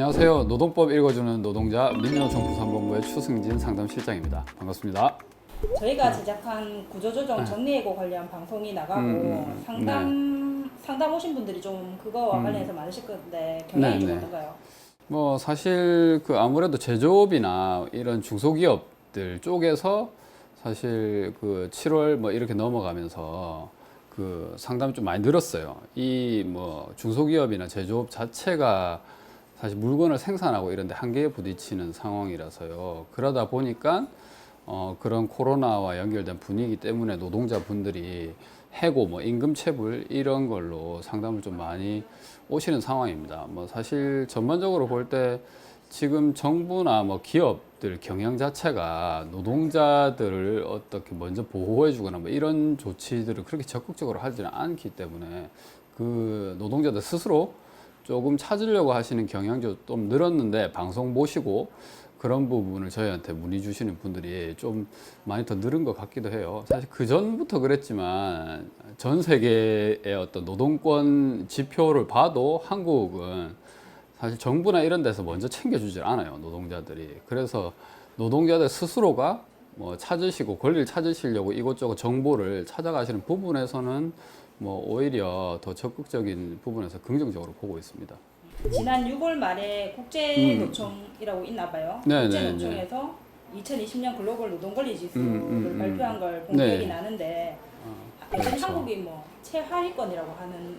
안녕하세요. 노동법 읽어주는 노동자 민주노총 부산본부의 추승진 상담실장입니다. 반갑습니다. 저희가 제작한 구조조정 정리해고 관련 방송이 나가고 네. 음, 음, 음. 상담 상담 오신 분들이 좀 그거와 음. 관련해서 많으실 건데 경향이 네, 좀 네. 어떤가요? 뭐 사실 그 아무래도 제조업이나 이런 중소기업들 쪽에서 사실 그 7월 뭐 이렇게 넘어가면서 그 상담이 좀 많이 늘었어요. 이 뭐 중소기업이나 제조업 자체가 사실 물건을 생산하고 이런 데 한계에 부딪히는 상황이라서요. 그러다 보니까 어 그런 코로나와 연결된 분위기 때문에 노동자분들이 해고 뭐 임금 체불 이런 걸로 상담을 좀 많이 오시는 상황입니다. 뭐 사실 전반적으로 볼 때 지금 정부나 뭐 기업들 경영 자체가 노동자들을 어떻게 먼저 보호해 주거나 뭐 이런 조치들을 그렇게 적극적으로 하지는 않기 때문에 그 노동자들 스스로 조금 찾으려고 하시는 경향도 좀 늘었는데 방송 보시고 그런 부분을 저희한테 문의 주시는 분들이 좀 많이 더 늘은 것 같기도 해요. 사실 그 전부터 그랬지만 전 세계의 어떤 노동권 지표를 봐도 한국은 사실 정부나 이런 데서 먼저 챙겨주질 않아요 노동자들이. 그래서 노동자들 스스로가 뭐 찾으시고 권리를 찾으시려고 이곳저곳 정보를 찾아가시는 부분에서는 뭐 오히려 더 적극적인 부분에서 긍정적으로 보고 있습니다. 지난 6월 말에 국제노총이라고 있나 봐요. 네, 국제노총에서 2020년 글로벌 노동권리 지수를 음, 음, 음. 발표한 걸 본 네. 기억이 나는데 여전히 그렇죠. 한국이 뭐 최하위권이라고 하는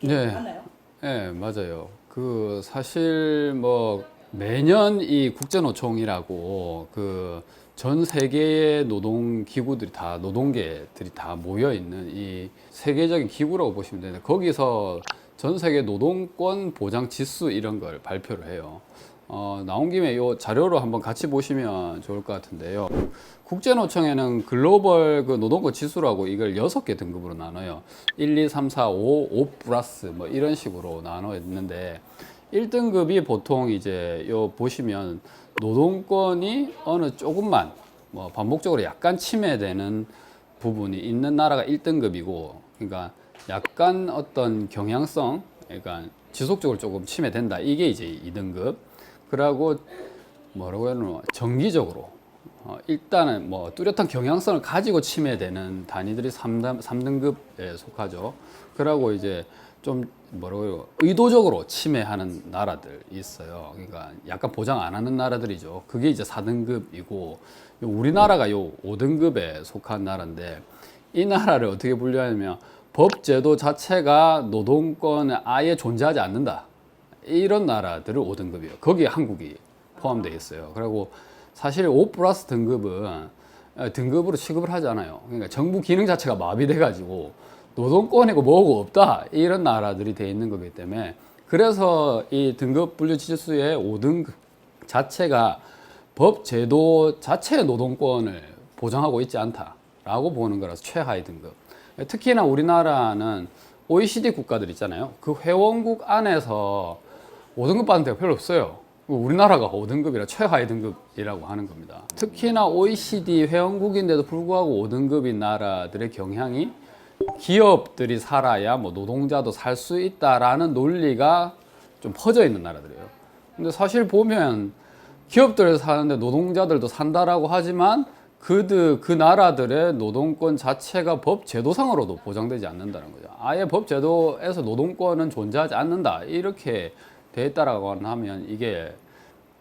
게 네. 맞나요? 네, 맞아요. 그 사실 뭐 매년 이 국제노총이라고 그 전 세계의 노동 기구들이 다 노동계들이 다 모여 있는 이 세계적인 기구라고 보시면 되는데 거기서 전 세계 노동권 보장 지수 이런 걸 발표를 해요. 어, 나온 김에 이 자료로 한번 같이 보시면 좋을 것 같은데요. 국제노총에는 글로벌 그 노동권 지수라고 이걸 여섯 개 등급으로 나눠요. 1, 2, 3, 4, 5, 5 플러스 뭐 이런 식으로 나눠 있는데 1등급이 보통 이제 요 보시면 노동권이 어느 조금만 뭐 반복적으로 약간 침해되는 부분이 있는 나라가 1등급이고 그러니까 약간 어떤 경향성 그러니까 지속적으로 조금 침해된다. 이게 이제 2등급. 그러고 뭐라고 해야 되나? 정기적으로 어, 일단은 뭐 뚜렷한 경향성을 가지고 침해되는 단위들이 3단, 3등급에 속하죠. 그러고 이제 좀 뭐라고 해요 의도적으로 침해하는 나라들 있어요. 그러니까 약간 보장 안 하는 나라들이죠. 그게 이제 4등급이고 우리나라가 요 5등급에 속한 나라인데 이 나라를 어떻게 분류하냐면 법 제도 자체가 노동권에 아예 존재하지 않는다. 이런 나라들을 5등급이에요. 거기에 한국이 포함되어 있어요. 그리고 사실 5 플러스 등급은 어, 등급으로 취급을 하지 않아요. 그러니까 정부 기능 자체가 마비돼 가지고 노동권이고 뭐고 없다 이런 나라들이 돼 있는 거기 때문에 그래서 이 등급 분류 지수의 5등급 자체가 법 제도 자체의 노동권을 보장하고 있지 않다라고 보는 거라서 최하위 등급. 특히나 우리나라는 OECD 국가들 있잖아요. 그 회원국 안에서 5등급 받는 데가 별로 없어요. 우리나라가 5등급이라 최하위 등급이라고 하는 겁니다. 특히나 OECD 회원국인데도 불구하고 5등급인 나라들의 경향이 기업들이 살아야 뭐 노동자도 살 수 있다라는 논리가 좀 퍼져 있는 나라들이에요. 근데 사실 보면 기업들 사는데 노동자들도 산다라고 하지만 그들 그 나라들의 노동권 자체가 법 제도상으로도 보장되지 않는다는 거죠. 아예 법 제도에서 노동권은 존재하지 않는다 이렇게 돼 있다라고 하면 이게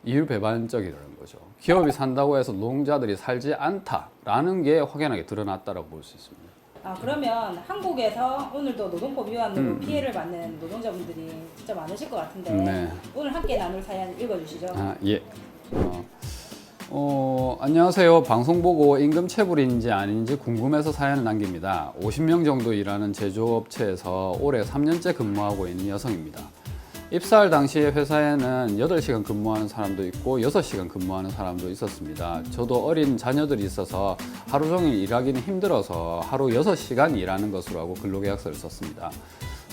이율 배반적이라는 거죠. 기업이 산다고 해서 노동자들이 살지 않다라는 게 확연하게 드러났다라고 볼 수 있습니다. 아 그러면 한국에서 오늘도 노동법 위반으로 음, 음. 피해를 받는 노동자분들이 진짜 많으실 것 같은데 네. 오늘 함께 나눌 사연 읽어주시죠. 아, 예. 어, 어, 안녕하세요. 방송 보고 임금 체불인지 아닌지 궁금해서 사연을 남깁니다. 50명 정도 일하는 제조업체에서 올해 3년째 근무하고 있는 여성입니다. 입사할 당시에 회사에는 8시간 근무하는 사람도 있고 6시간 근무하는 사람도 있었습니다. 저도 어린 자녀들이 있어서 하루 종일 일하기는 힘들어서 하루 6시간 일하는 것으로 하고 근로계약서를 썼습니다.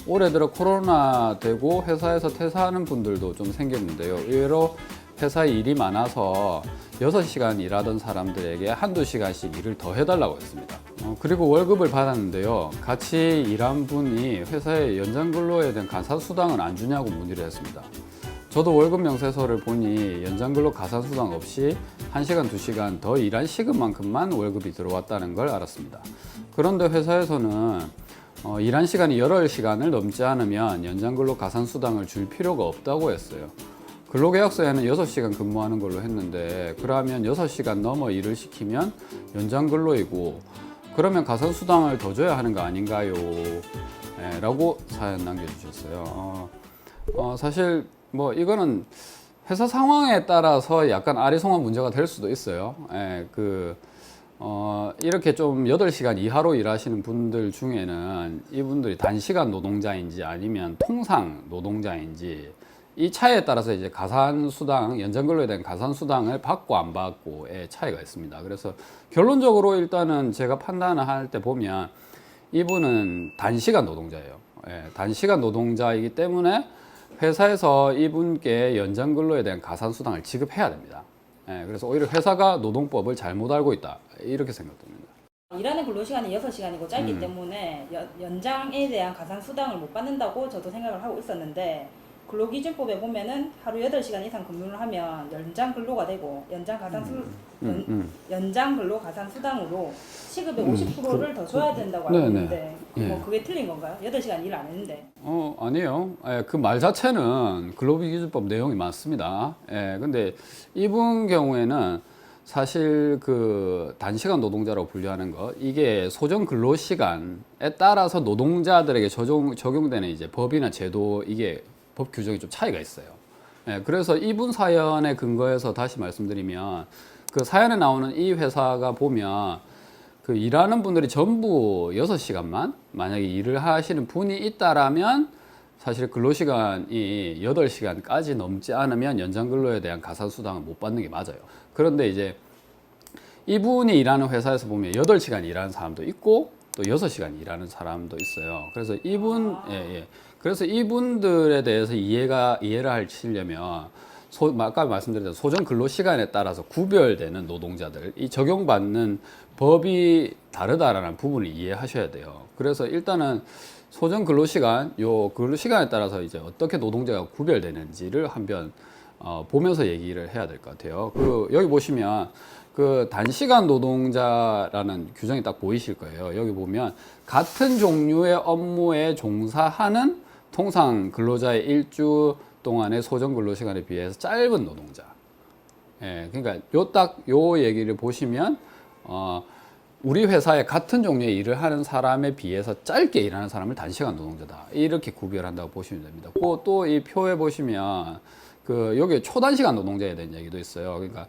올해 들어 코로나 되고 회사에서 퇴사하는 분들도 좀 생겼는데요. 의외로 회사에 일이 많아서 6시간 일하던 사람들에게 한두 시간씩 일을 더 해달라고 했습니다. 어, 그리고 월급을 받았는데요. 같이 일한 분이 회사에 연장 근로에 대한 간사수당을 안 주냐고 문의를 했습니다. 저도 월급 명세서를 보니 연장 근로 가산수당 없이 1시간, 2시간 더 일한 시급만큼만 월급이 들어왔다는 걸 알았습니다. 그런데 회사에서는 어, 일한 시간이 8시간을 넘지 않으면 연장 근로 가산수당을 줄 필요가 없다고 했어요. 근로계약서에는 6시간 근무하는 걸로 했는데 그러면 6시간 넘어 일을 시키면 연장 근로이고 그러면 가산수당을 더 줘야 하는 거 아닌가요? 예, 라고 사연 남겨주셨어요. 어, 어, 사실 뭐 이거는 회사 상황에 따라서 약간 아리송한 문제가 될 수도 있어요. 예, 그, 어, 이렇게 좀 8시간 이하로 일하시는 분들 중에는 이분들이 단시간 노동자인지 아니면 통상 노동자인지 이 차이에 따라서 이제 가산수당, 연장근로에 대한 가산수당을 받고 안 받고의 차이가 있습니다. 그래서 결론적으로 일단은 제가 판단을 할 때 보면 이분은 단시간 노동자예요. 예, 단시간 노동자이기 때문에 회사에서 이분께 연장근로에 대한 가산수당을 지급해야 됩니다. 예, 그래서 오히려 회사가 노동법을 잘못 알고 있다. 이렇게 생각됩니다. 일하는 근로시간이 6시간이고 짧기 음. 때문에 연, 연장에 대한 가산수당을 못 받는다고 저도 생각을 하고 있었는데 근로기준법에 보면은 하루 8시간 이상 근무를 하면 연장 근로가 되고 연장 가산 수 음, 연, 음. 연 장 근로 가산 수당으로 시급의 음, 50%를 더 줘야 된다고 네, 알고 네. 있는데 예. 뭐 그게 틀린 건가요? 8시간 일 안 했는데 어, 아니에요. 예, 그 말 자체는 근로기준법 내용이 맞습니다. 예, 근데 이분 경우에는 사실 그 단시간 노동자라고 분류하는 것, 이게 소정 근로 시간에 따라서 노동자들에게 적용, 적용되는 이제 법이나 제도, 이게 법 규정이 좀 차이가 있어요. 예, 그래서 이분 사연에 근거해서 다시 말씀드리면 그 사연에 나오는 이 회사가 보면 그 일하는 분들이 전부 6시간만 만약에 일을 하시는 분이 있다라면 사실 근로시간이 8시간까지 넘지 않으면 연장 근로에 대한 가산수당을 못 받는 게 맞아요. 그런데 이제 이분이 일하는 회사에서 보면 8시간 일하는 사람도 있고 또 6시간 일하는 사람도 있어요. 그래서 이분 예, 예. 그래서 이분들에 대해서 이해가 이해를 하시려면 소, 아까 말씀드렸던 소정 근로 시간에 따라서 구별되는 노동자들 이 적용받는 법이 다르다라는 부분을 이해하셔야 돼요. 그래서 일단은 소정 근로 시간 요 근로 시간에 따라서 이제 어떻게 노동자가 구별되는지를 한번 어, 보면서 얘기를 해야 될 것 같아요. 그 여기 보시면 그 단시간 노동자라는 규정이 딱 보이실 거예요. 여기 보면 같은 종류의 업무에 종사하는 통상 근로자의 일주 동안의 소정 근로 시간에 비해서 짧은 노동자. 예, 그러니까 요딱요 얘기를 보시면 어 우리 회사에 같은 종류의 일을 하는 사람에 비해서 짧게 일하는 사람을 단시간 노동자다. 이렇게 구별한다고 보시면 됩니다. 또 이 표에 보시면 그 여기 초단시간 노동자에 대한 얘기도 있어요. 그러니까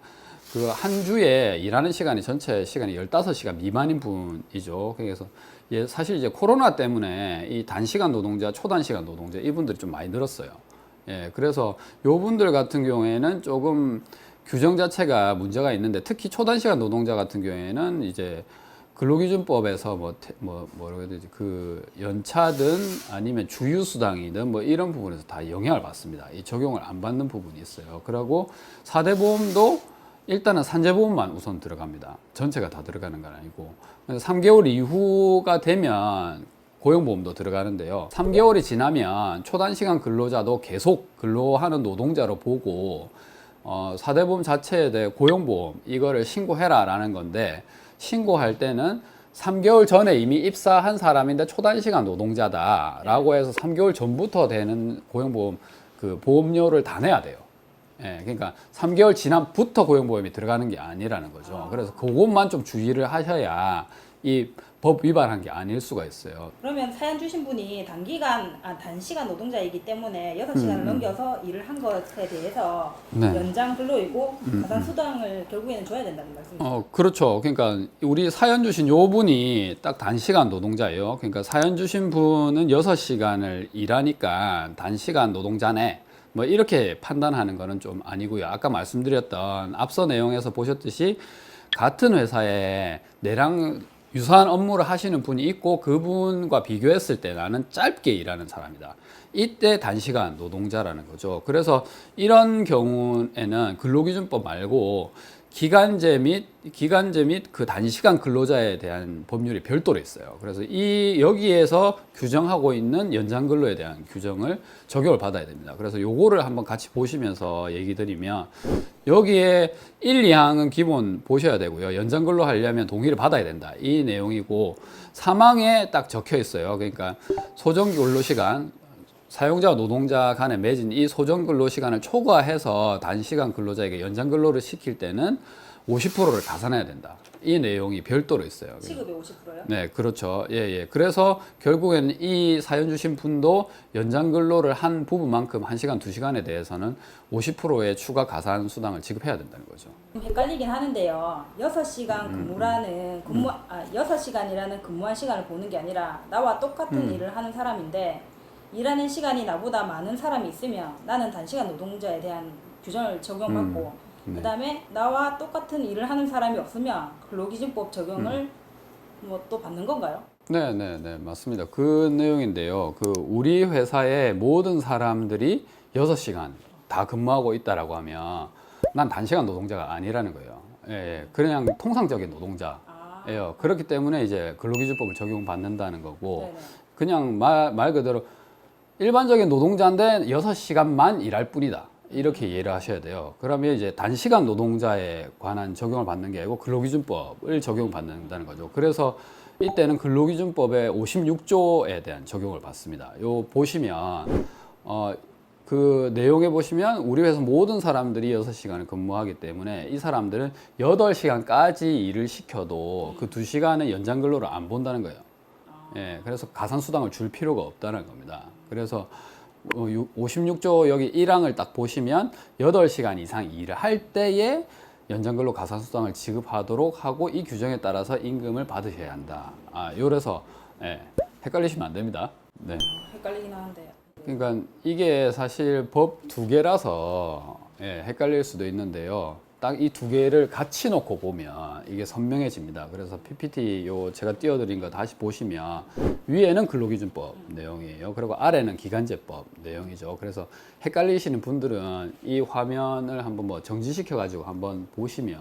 그 한 주에 일하는 시간이 전체 시간이 15시간 미만인 분이죠. 그래서 예, 사실 이제 코로나 때문에 이 단시간 노동자, 초단시간 노동자 이분들이 좀 많이 늘었어요. 예, 그래서 요 분들 같은 경우에는 조금 규정 자체가 문제가 있는데 특히 초단시간 노동자 같은 경우에는 이제 근로기준법에서 뭐, 태- 뭐, 뭐라고 해야 되지, 그 연차든 아니면 주휴수당이든 뭐 이런 부분에서 다 영향을 받습니다. 이 적용을 안 받는 부분이 있어요. 그리고 사대 보험도 일단은 산재보험만 우선 들어갑니다. 전체가 다 들어가는 건 아니고. 그래서 3개월 이후가 되면 고용보험도 들어가는데요. 3개월이 지나면 초단시간 근로자도 계속 근로하는 노동자로 보고 어, 사대보험 자체에 대해 고용보험 이거를 신고해라 라는 건데 신고할 때는 3개월 전에 이미 입사한 사람인데 초단시간 노동자다 라고 해서 3개월 전부터 되는 고용보험 그 보험료를 다 내야 돼요. 예, 그러니까 3개월 지남부터 고용보험이 들어가는 게 아니라는 거죠. 그래서 그것만 좀 주의를 하셔야 이 법 위반한 게 아닐 수가 있어요. 그러면 사연 주신 분이 단기간 아, 단시간 노동자이기 때문에 6시간을 음, 음. 넘겨서 일을 한 것에 대해서 네. 음, 연장 근로이고 가산 수당을 결국에는 줘야 된다는 말씀이죠. 어, 그렇죠. 그러니까 우리 사연 주신 요 분이 딱 단시간 노동자예요. 그러니까 사연 주신 분은 6시간을 일하니까 단시간 노동자네. 뭐 이렇게 판단하는 거는 좀 아니고요. 아까 말씀드렸던 앞서 내용에서 보셨듯이 같은 회사에 내랑 유사한 업무를 하시는 분이 있고 그분과 비교했을 때 나는 짧게 일하는 사람이다. 이때 단시간 노동자라는 거죠. 그래서 이런 경우에는 근로기준법 말고 기간제 및 기간제 및 그 단시간 근로자에 대한 법률이 별도로 있어요. 그래서 이 여기에서 규정하고 있는 연장 근로에 대한 규정을 적용을 받아야 됩니다. 그래서 요거를 한번 같이 보시면서 얘기 드리면 여기에 1, 2항은 기본 보셔야 되고요. 연장 근로 하려면 동의를 받아야 된다. 이 내용이고 사망에 딱 적혀 있어요. 그러니까 소정 근로 시간 사용자와 노동자 간에 맺은 이 소정 근로 시간을 초과해서 단시간 근로자에게 연장 근로를 시킬 때는 50%를 가산해야 된다. 이 내용이 별도로 있어요. 시급의 50%요? 네, 그렇죠. 예, 예. 그래서 결국에는 이 사연 주신 분도 연장 근로를 한 부분만큼 1시간, 2시간에 대해서는 50%의 추가 가산 수당을 지급해야 된다는 거죠. 좀 헷갈리긴 하는데요. 6시간 음, 근무라는 근무 아 6시간이라는 근무한 시간을 보는 게 아니라 나와 똑같은 음. 일을 하는 사람인데 일하는 시간이 나보다 많은 사람이 있으면 나는 단시간 노동자에 대한 규정을 적용받고 네. 그다음에 나와 똑같은 일을 하는 사람이 없으면 근로기준법 적용을 음. 뭐또 받는 건가요? 네, 네, 네, 맞습니다. 그 내용인데요. 그 우리 회사의 모든 사람들이 6시간 다 근무하고 있다라고 하면 난 단시간 노동자가 아니라는 거예요. 예, 예. 그냥 통상적인 노동자예요. 아, 그렇기 때문에 이제 근로기준법을 적용받는다는 거고 네네. 그냥 말, 말 그대로 일반적인 노동자인데 6시간만 일할 뿐이다. 이렇게 이해를 하셔야 돼요. 그러면 이제 단시간 노동자에 관한 적용을 받는 게 아니고 근로기준법을 적용받는다는 거죠. 그래서 이때는 근로기준법의 56조에 대한 적용을 받습니다. 요 보시면 어, 그 내용에 보시면 우리 회사 모든 사람들이 6시간을 근무하기 때문에 이 사람들은 8시간까지 일을 시켜도 그 2시간의 연장 근로를 안 본다는 거예요. 예, 그래서 가산 수당을 줄 필요가 없다는 겁니다. 그래서 어, 유- 56조 여기 1항을 딱 보시면 8시간 이상 일을 할 때에 연장근로 가산 수당을 지급하도록 하고 이 규정에 따라서 임금을 받으셔야 한다. 아, 요래서 예, 헷갈리시면 안 됩니다. 네. 헷갈리긴 하는데요. 그러니까 이게 사실 법 두 개라서 예, 헷갈릴 수도 있는데요. 딱 이 두 개를 같이 놓고 보면 이게 선명해집니다. 그래서 PPT 요 제가 띄워드린 거 다시 보시면 위에는 근로기준법 내용이에요. 그리고 아래는 기간제법 내용이죠. 그래서 헷갈리시는 분들은 이 화면을 한번 뭐 정지시켜 가지고 한번 보시면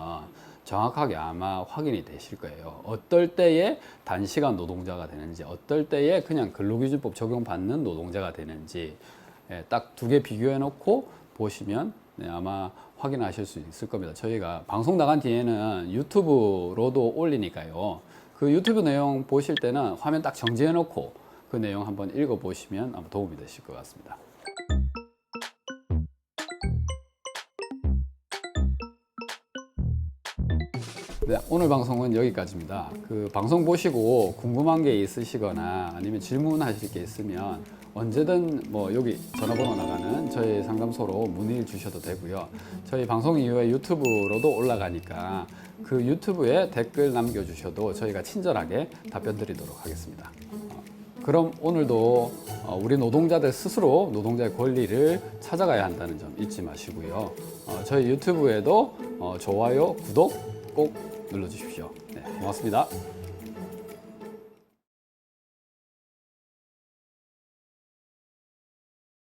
정확하게 아마 확인이 되실 거예요. 어떨 때에 단시간 노동자가 되는지, 어떨 때에 그냥 근로기준법 적용받는 노동자가 되는지 예, 딱두 개 비교해 놓고 보시면 네, 아마 확인하실 수 있을 겁니다. 저희가 방송 나간 뒤에는 유튜브로도 올리니까요. 그 유튜브 내용 보실 때는 화면 딱 정지해 놓고 그 내용 한번 읽어 보시면 아마 도움이 되실 것 같습니다. 네, 오늘 방송은 여기까지입니다. 그 방송 보시고 궁금한 게 있으시거나 아니면 질문하실 게 있으면 언제든 뭐 여기 전화번호 나가는 저희 상담소로 문의 주셔도 되고요. 저희 방송 이후에 유튜브로도 올라가니까 그 유튜브에 댓글 남겨주셔도 저희가 친절하게 답변 드리도록 하겠습니다. 어, 그럼 오늘도 어, 우리 노동자들 스스로 노동자의 권리를 찾아가야 한다는 점 잊지 마시고요. 어, 저희 유튜브에도 어, 좋아요, 구독 꼭 눌러주십시오. 네, 고맙습니다.